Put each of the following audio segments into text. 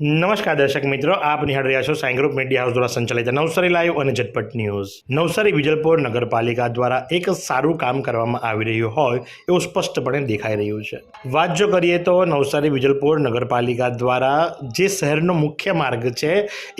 નમસ્કાર દર્શક મિત્રો, આપ નિહાળ રહ્યા છો સાઈ ગ્રુપ મીડિયા હાઉસ દ્વારા સંચાલિત નવસારી લાઈવ અને ઝટપટ ન્યૂઝ. નવસારી વિજલપોર નગરપાલિકા દ્વારા એક સારું કામ કરવામાં આવી રહ્યું હોય એવું સ્પષ્ટપણે દેખાઈ રહ્યું છે. વાત જો કરીએ તો નવસારી વિજલપોર નગરપાલિકા દ્વારા જે શહેરનો મુખ્ય માર્ગ છે,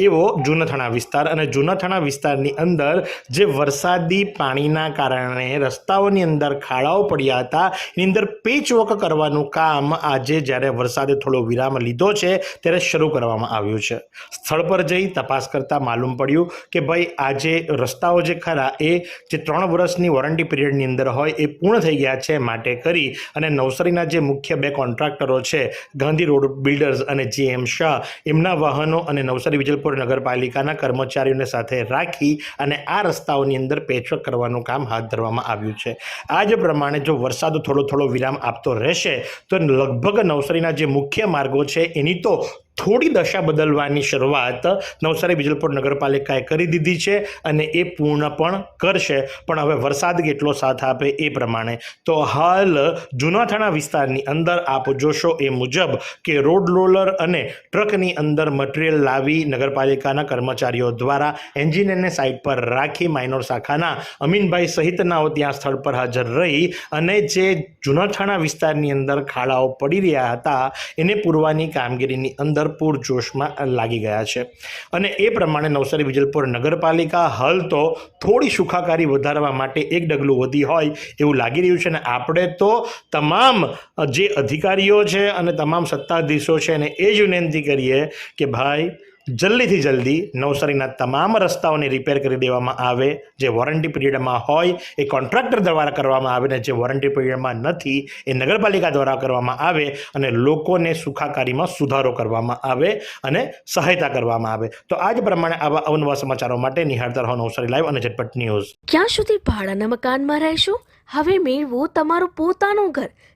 એવો જૂનાથાણા વિસ્તાર અને જૂનાથાણા વિસ્તારની અંદર જે વરસાદી પાણીના કારણે રસ્તાઓની અંદર ખાડાઓ પડ્યા હતા, એની અંદર પેચવર્ક કરવાનું કામ આજે જ્યારે વરસાદે થોડો વિરામ લીધો છે, ત્યારે શરૂ કરવામાં આવ્યું છે. સ્થળ પર જઈ તપાસ કરતાં માલુમ પડ્યું કે ભાઈ, આ જે રસ્તાઓ જે ખરા, એ જે ત્રણ વર્ષની વોરંટી પીરિયડની અંદર હોય, એ પૂર્ણ થઈ ગયા છે માટે કરી અને નવસારીના જે મુખ્ય બે કોન્ટ્રાક્ટરો છે, ગાંધી રોડ બિલ્ડર્સ અને જી એમ શાહ, એમના વાહનો અને નવસારી વિજલપુર નગરપાલિકાના કર્મચારીઓને સાથે રાખી અને આ રસ્તાઓની અંદર પેચવર્ક કરવાનું કામ હાથ ધરવામાં આવ્યું છે. આ જ પ્રમાણે જો વરસાદ થોડો થોડો વિરામ આપતો રહેશે, તો લગભગ નવસારીના જે મુખ્ય માર્ગો છે, એની તો થોડી દશા બદલવાની શરૂઆત નવસારી વિજલપુર નગરપાલિકાએ કરી દીધી છે અને એ પૂર્ણ પણ કરશે. પણ હવે વરસાદ કેટલો સાથ આપે એ પ્રમાણે. તો હાલ જૂનાથાણા વિસ્તારની અંદર આપ જોશો એ મુજબ કે રોડ રોલર અને ટ્રકની અંદર મટીરિયલ લાવી નગરપાલિકાના કર્મચારીઓ દ્વારા એન્જિનિયરને સાઇટ પર રાખી માઇનોર શાખાના અમીનભાઈ સહિતનાઓ ત્યાં સ્થળ પર હાજર રહી અને જે જૂનાથાણા વિસ્તારની અંદર ખાડાઓ પડી રહ્યા હતા એને પૂરવાની કામગીરીની અંદર પૂરજોશમાં લાગી ગયા છે. અને એ પ્રમાણે નવસારી વિજલપુર નગરપાલિકા હાલ તો થોડી સુખાકારી વધારવા માટે એક ડગલું વધી હોય એવું લાગી રહ્યું છે અને આપણે તો તમામ જે અધિકારીઓ છે અને તમામ સત્તાધીશો છે અને એ જ વિનંતી કરીએ કે ભાઈ જલ્દીથી જલ્દી નવસારીના તમામ રસ્તાઓને રિપેર કરી દેવામાં આવે. જે વોરંટી પીરિયડમાં હોય એ કોન્ટ્રાક્ટર દ્વારા કરવામાં આવે ને જે વોરંટી પીરિયડમાં નથી એ નગરપાલિકા દ્વારા કરવામાં આવે અને લોકોને સુખાકારીમાં સુધારો કરવામાં આવે અને સહાયતા કરવામાં આવે. તો આ જ પ્રમાણે આવા અવનવા સમાચારો માટે નિહાળતા રહો નવસારી લાઈવ અને ઝટપટ ન્યૂઝ. ક્યાં સુધી ભાડાના મકાનમાં રહેશો? હવે મેળવો તમારું પોતાનું ઘર.